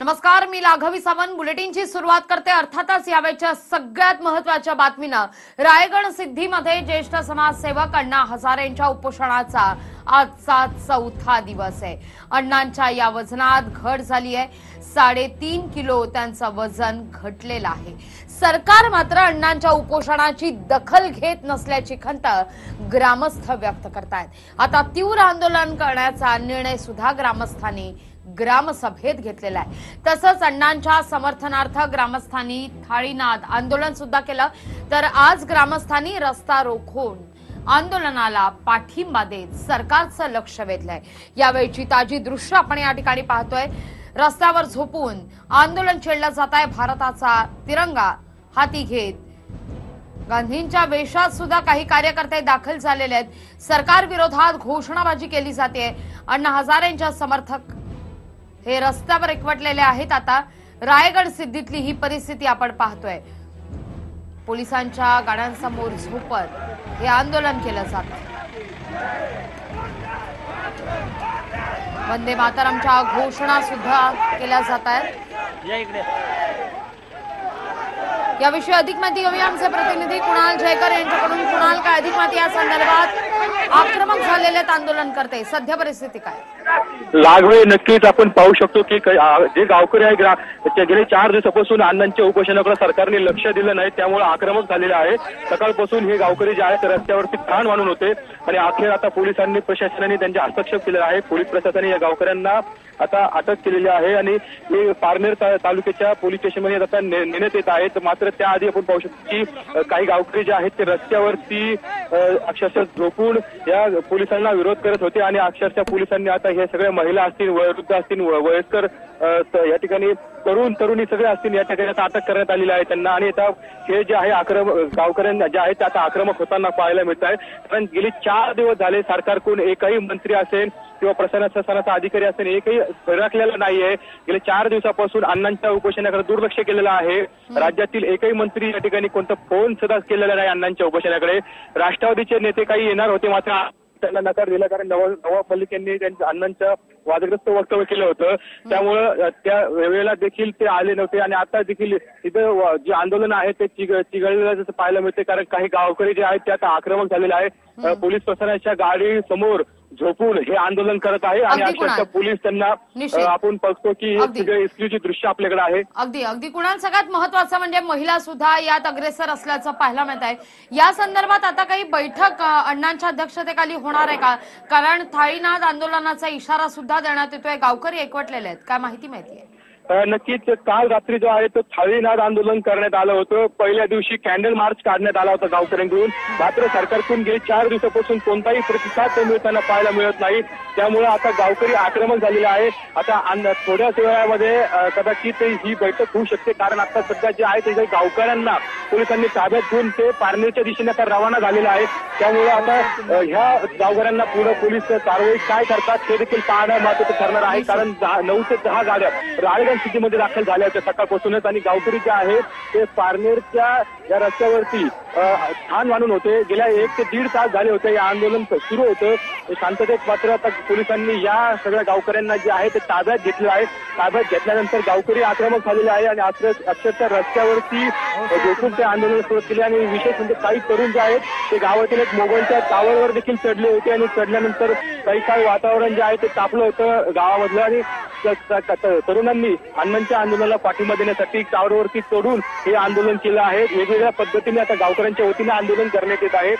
नमस्कार मी लाघवी सावंत. बुलेटिनची सुरुवात करते अर्थातच यावेळच्या सगळ्यात महत्त्वाच्या बातमीनं. रायगड सिद्धीमध्ये ज्येष्ठ समाजसेवक अण्णा हजारेंच्या उपोषणाचा आजचा चौथा दिवस आहे. अण्णांच्या या वजनात घट झाली आहे. साडेतीन किलो त्यांचं वजन घटलेलं आहे. सरकार मात्र अण्णांच्या उपोषणाची दखल घेत नसल्याची खंत ग्रामस्थ व्यक्त करतायत. आता तीव्र आंदोलन करण्याचा निर्णय सुद्धा ग्रामस्थांनी ग्रामसभेत घेतलेला आहे. तसंच अण्णांच्या समर्थनार्थ ग्रामस्थांनी थाळीनाद आंदोलन सुद्धा केलं. तर आज ग्रामस्थांनी रस्ता रोखून आंदोलनाला पाठिंबा देत सरकारचं लक्ष वेधलंय. यावेळची ताजी दृश्य आपण या ठिकाणी पाहतोय. रस्त्यावर झोपून आंदोलन छेडलं जात आहे भारताचा तिरंगा हाती घेत गांधींच्या वेशात सुद्धा काही कार्यकर्ते दाखल झालेले आहेत. सरकार विरोधात घोषणाबाजी केली जाते. अण्णा हजारेंच्या समर्थक हे रस्त्यावर एकवटलेले आहेत. आता रायगड सिद्धीतली ही परिस्थिती आपण पाहतोय. पोलिसांच्या गाड्यांसमोर झोपत हे आंदोलन केलं जात. वंदे मातरमच्या घोषणा सुद्धा केल्या जात आहेत. याविषयी अधिक माहिती घेऊया. आमचे प्रतिनिधी कुणाल जयकर यांच्याकडून. कुणाल काय अधिक माहिती या संदर्भात? आक्रमक झालेले आहेत आंदोलन करते सध्या परिस्थिती काय? लागवे नक्कीच आपण पाहू शकतो की जे गावकरी आहे ग्रा गेले चार दिवसापासून अण्णांच्या उपोषणाकडे सरकारने लक्ष दिलं नाही त्यामुळे आक्रमक झालेले आहे. सकाळपासून हे गावकरी जे आहेत रस्त्यावरती ठाण मानून होते आणि अखेर आता पोलिसांनी प्रशासनाने त्यांचे हस्तक्षेप केलेला आहे. पोलीस प्रशासनाने या गावकऱ्यांना आता अटक केलेली आहे आणि हे पारनेर तालुक्याच्या पोलीस स्टेशनमध्ये आता नेण्यात येत आहेत. मात्र त्याआधी आपण पाहू शकतो की काही गावकरी जे आहेत ते रस्त्यावरती अक्षरशः झोपून या पोलिसांना विरोध करत होते आणि अक्षरशः पोलिसांनी आता हे सगळ्या महिला असतील वयोवृद्ध असतील व- वयस्कर या ठिकाणी तरुण तरुणी सगळे असतील या ठिकाणी आता अटक करण्यात आलेली आहे त्यांना. आणि आता हे जे आहे आक्रमक गावकऱ्यांना जे आहे ते आता आक्रमक होताना पाहायला मिळत आहे. कारण गेली चार दिवस झाले सरकारकडून एकही मंत्री असेल किंवा प्रशासनाचा अधिकारी असेल एकही फिरकलेला नाहीये. गेले चार दिवसापासून अण्णांच्या उपोषणाकडे दुर्लक्ष केलेलं आहे. राज्यातील एकही मंत्री या ठिकाणी कोणता फोन सुद्धा केलेला नाही अण्णांच्या उपोषणाकडे. राष्ट्रवादीचे नेते काही येणार होते मात्र त्यांना नकार दिला कारण नवाब नवाब मलिक यांनी त्यांच्या अण्णांच्या वादग्रस्त वक्तव्य केलं होतं. त्यामुळं त्या वेळेला देखील ते आले नव्हते आणि आता देखील इथं जे आंदोलन आहे ते चिघ- चिघळलेलं जसं पाहायला मिळते कारण काही गावकरी जे आहेत ते आता आक्रमक झालेले आहे अ, पोलीस प्रशासनाच्या गाडी समोर झोपून हे आंदोलन करत आहे आणि. अक्षरशः पोलीस त्यांना आपण बघतो की अगदी. सगळे दृश्य आपल्याकडे आहे. अगदी अगदी. कुणाल सगळ्यात महत्वाचं म्हणजे महिला सुद्धा यात अग्रेसर असल्याचं पाहायला मिळत आहे. या संदर्भात आता काही बैठक अण्णांच्या अध्यक्षतेखाली होणार आहे का? कारण थाळीनाद आंदोलनाचा इशारा सुद्धा देण्यात येतोय. गावकरी एकवटलेले आहेत. काय माहिती माहिती आहे नक्कीच काल रात्री जो आहे तो थाळीनाद आंदोलन करण्यात आलं होतं. पहिल्या दिवशी कॅन्डल मार्च काढण्यात आला होता गावकऱ्यांकडून. मात्र सरकारकडून गेली चार दिवसापासून कोणताही प्रतिसाद ते मिळताना पाहायला मिळत नाही. त्यामुळे आता गावकरी आक्रमक झालेले आहे. आता थोड्याच वेळामध्ये कदाचित ही बैठक होऊ शकते. कारण आता सध्या जे आहे ते गावकऱ्यांना पोलिसांनी ताब्यात घेऊन ते पारनेरच्या दिशेने आता रवाना झालेलं आहे त्यामुळे आता ह्या गावकऱ्यांना पुढे पोलीस कारवाई काय करतात ते देखील पाहणं महत्वाचं ठरणार आहे. कारण दहा- नऊ ते दहा गाड्या राळेगण दाखल झाल्या होत्या सकाळपासूनच आणि गावकरी जे आहेत ते पारनेरच्या या रस्त्यावरती ठाण मानून होते. गेल्या एक ते दीड तास झाले होते या आंदोलन सुरू होतं. शांततेत मात्र आता पोलिसांनी या सगळ्या गावकऱ्यांना जे आहे ते ताब्यात घेतलं आहे. ताब्यात घेतल्यानंतर गावकरी आक्रमक झालेले आहे आणि अक्षरशः रस्त्यावरती झोपून ते आंदोलन सुरू केले आणि विशेष म्हणजे काही तरुण जे आहेत ते गावातील एक मोबाईलच्या टावरवर देखील चढले होते आणि चढल्यानंतर काही काही वातावरण जे आहे ते तापलं होतं गावामधलं आणि तरुणांनी अण्णांच्या आंदोलनाला पाठिंबा देण्यासाठी टावरवरती चढून हे आंदोलन केलं आहे. वेगवेगळ्या पद्धतीने आता गावकऱ्यांच्या वतीने आंदोलन करण्यात येत आहे.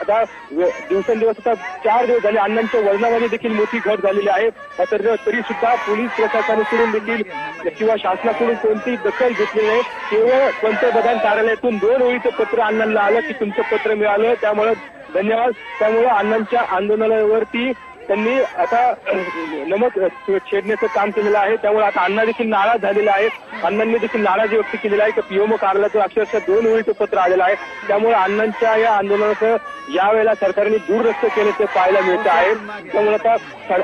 आता दिवसेंदिवस आता चार दिवस झाले अण्णांच्या वजनामध्ये देखील मोठी घट झालेली आहे. तर तरी सुद्धा पोलीस प्रशासनाकडून देखील किंवा शासनाकडून कोणतीही दखल घेतली नाही. केवळ पंतप्रधान कार्यालयातून दोन ओळीचं पत्र अण्णांना आलं की तुमचं पत्र मिळालं. त्यामुळे धन्यवाद. त्यामुळे अण्णांच्या आंदोलनावरती त्यांनी आता नमक छेडण्याचं काम केलेलं आहे. त्यामुळे आता अण्णा देखील नाराज झालेला आहे अण्णांनी देखील नाराजी व्यक्त केलेली आहे. की पीएमओ कार्यालयाचं अक्षरशः दोन वेळीचं पत्र आलेलं आहे. त्यामुळे अण्णांच्या या आंदोलनाचं यावेळेला सरकारने दुर्लक्ष केल्याचं पाहायला मिळत आहे. त्यामुळे आता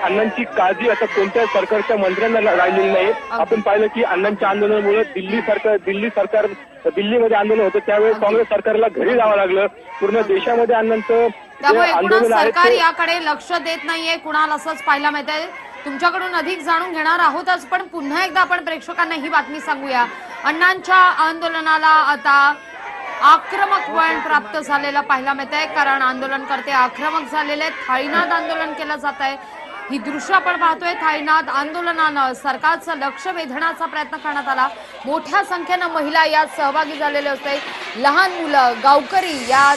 अण्णांची काळजी आता कोणत्याही सरकारच्या मंत्र्यांना राहिलेली नाही. आपण पाहिलं की अण्णांच्या आंदोलनामुळे दिल्ली सरकार दिल्ली सरकार दिल्लीमध्ये आंदोलन होतं. त्यावेळेस काँग्रेस सरकारला घरी जावं लागलं. पूर्ण देशामध्ये अण्णांचं त्यामुळे एकूणच आहे सरकार याकडे लक्ष देत नाहीये कुणाल असंच पाहायला मिळतंय तुमच्याकडून अधिक जाणून घेणार आहोतच पण पुन्हा एकदा आपण प्रेक्षकांना ही बातमी सांगूया. अण्णांच्या आंदोलनाला आता आक्रमक वळण प्राप्त झालेलं पाहायला मिळत आहे कारण आंदोलनकर्ते आक्रमक झालेले आहेत. थाळीनाद आंदोलन केलं जात आहे ही दृश्य आपण पाहतोय थाळीनाद आंदोलनानं सरकारचं लक्ष वेधण्याचा प्रयत्न करण्यात आला. मोठ्या संख्येनं महिला यात सहभागी झालेले होते लहान मुलं गावकरी या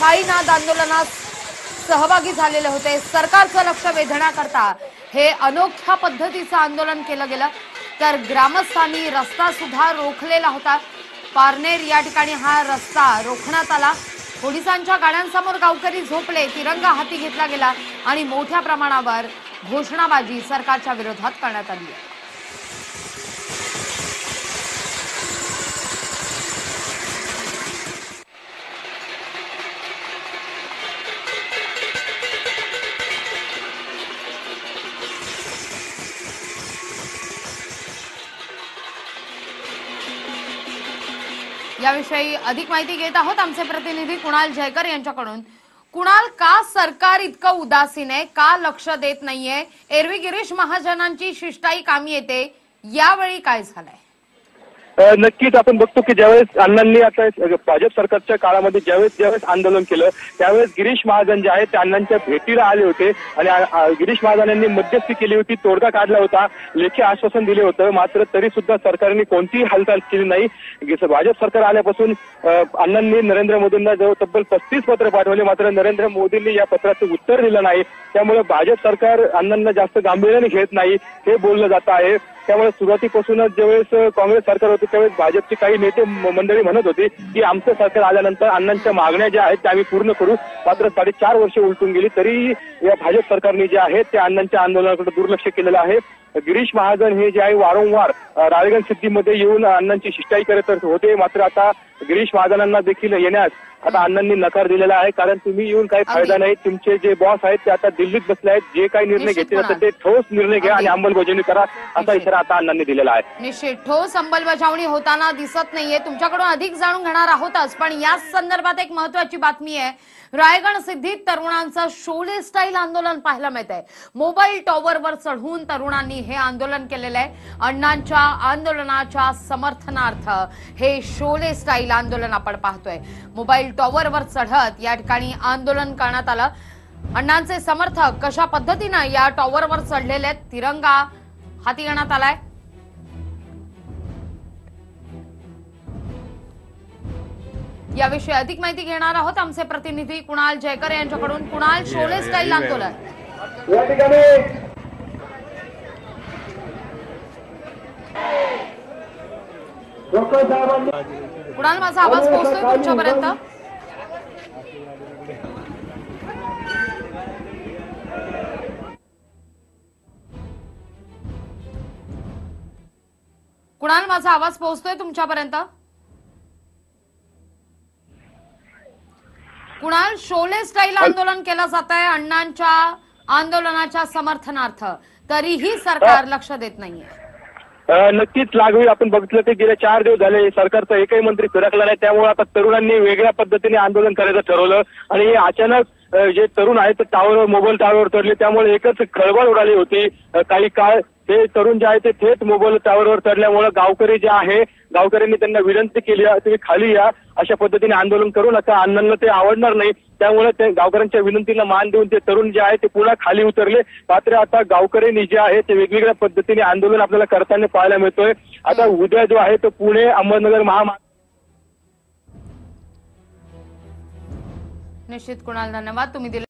थाळीनाद आंदोलनात सहभागी झालेले होते. सरकारचं लक्ष वेधण्याकरता हे अनोख्या पद्धतीचं आंदोलन केलं गेलं. तर ग्रामस्थांनी रस्ता सुद्धा रोखलेला होता. पारनेर या ठिकाणी हा रस्ता रोखण्यात आला. पोलिसांच्या गाड्यांसमोर गावकरी झोपले. तिरंगा हाती घेतला गेला आणि मोठ्या प्रमाणावर घोषणाबाजी सरकारच्या विरोधात करण्यात आली आहे. याविषयी अधिक माहिती घेत आहोत आमचे प्रतिनिधी कुणाल जयकर यांच्याकडून. कुणाल का सरकार इतकं उदासीन आहे? का लक्ष देत नाहीये? एरवी गिरीश महाजनांची शिष्टाई कामी येते. यावेळी काय झालंय? नक्कीच आपण बघतो की ज्यावेळेस अण्णांनी आता भाजप सरकारच्या काळामध्ये ज्यावेळेस ज्यावेळेस आंदोलन केलं त्यावेळेस गिरीश महाजन जे आहेत ते अण्णांच्या भेटीला आले होते आणि गिरीश महाजन यांनी मध्यस्थी केली होती तोडगा काढला होता लेखी आश्वासन दिले होतं मात्र तरी सुद्धा सरकारने कोणतीही हालचाल केली नाही. भाजप सरकार आल्यापासून अण्णांनी नरेंद्र मोदींना जवळ तब्बल पस्तीस पत्र पाठवले मात्र नरेंद्र मोदींनी या पत्राचं उत्तर दिलं नाही. त्यामुळे भाजप सरकार अण्णांना जास्त गांभीर्याने घेत नाही हे बोललं जात आहे. त्यामुळे सुरुवातीपासूनच ज्यावेळेस काँग्रेस सरकार होते त्यावेळेस भाजपचे काही नेते मंडळी म्हणत होती की आमचं सरकार आल्यानंतर अण्णांच्या मागण्या ज्या आहेत त्या आम्ही पूर्ण करू. मात्र साडेचार वर्ष उलटून गेली तरी या भाजप सरकारने जे आहे त्या अण्णांच्या आंदोलनाकडे दुर्लक्ष केलेलं आहे. गिरीश महाजन हे जे आहे वारंवार राळेगण सिद्धीमध्ये येऊन अण्णांची शिष्टाई करत होते. मात्र आता गिरीश महाजनांना देखील येण्यास आता अण्णांनी नकार दिलेला आहे. कारण तुम्ही येऊन काही फायदा नाही. तुमचे जे बॉस आहेत ते आता दिल्लीत बसले आहेत. जे काही निर्णय घेतले जातात होणार. ते ठोस निर्णय घ्या आणि. अंमलबजावणी करा असा. इशारा आता अण्णांनी दिलेला आहे. निश्चित. ठोस अंमलबजावणी होताना दिसत नाहीये. तुमच्याकडून अधिक जाणून घेणार आहोतच. पण याच संदर्भात एक महत्वाची बातमी आहे. रायगड सिद्धीत तरुणांचं शोले स्टाईल आंदोलन पाहायला मिळत आहे मोबाईल टॉवरवर चढून तरुणांनी हे आंदोलन केलेलं आहे. अण्णांच्या आंदोलनाच्या समर्थनार्थ हे शोले स्टाईल आंदोलन आपण पाहतोय. मोबाईल टॉवरवर चढत या ठिकाणी आंदोलन करण्यात आलं. अण्णांचे समर्थक कशा पद्धतीनं या टॉवरवर चढलेले आहेत? तिरंगा हाती घेण्यात आलाय. याविषयी अधिक माहिती घेणार आहोत आमचे प्रतिनिधी कुणाल जयकर यांच्याकडून. कुणाल शोले स्टाईल आंदोलन. या ठिकाणी कुणाल माझा आवाज पोहोचतोय तुमच्यापर्यंत? कुणाल माझा आवाज पोहोचतोय तुमच्यापर्यंत? कुणाल शोले स्टाईल आंदोलन केलं जात आहे अण्णांच्या आंदोलनाच्या समर्थनार्थ. तरीही सरकार लक्ष देत नाहीये. नक्कीच लागवी आपण बघितलं ते गेल्या चार दिवस झाले. सरकारचा एकही मंत्री फिरकला नाही. त्यामुळे आता तरुणांनी वेगळ्या पद्धतीने आंदोलन करायचं ठरवलं. आणि हे अचानक जे तरुण आहेत ते टावर मोबाईल टावरवर चढले त्यामुळे एकच खळबळ उडाली होती. काही काळ ते तरुण जे आहे ते थेट मोबाईल टावरवर चढल्यामुळे गावकरी जे आहे गावकऱ्यांनी त्यांना विनंती केली तुम्ही खाली या. अशा पद्धतीने आंदोलन करू नका अण्णांना ते आवडणार नाही. त्यामुळे ते गावकऱ्यांच्या विनंतीला मान देऊन ते तरुण जे आहे ते पुन्हा खाली उतरले. मात्र आता गावकऱ्यांनी जे आहे ते वेगवेगळ्या पद्धतीने आंदोलन आपल्याला करताना पाहायला मिळतोय. आता उद्या जो आहे तो पुणे अहमदनगर महामार्ग निश्चित कुणाल धन्यवाद. तुम्ही दिले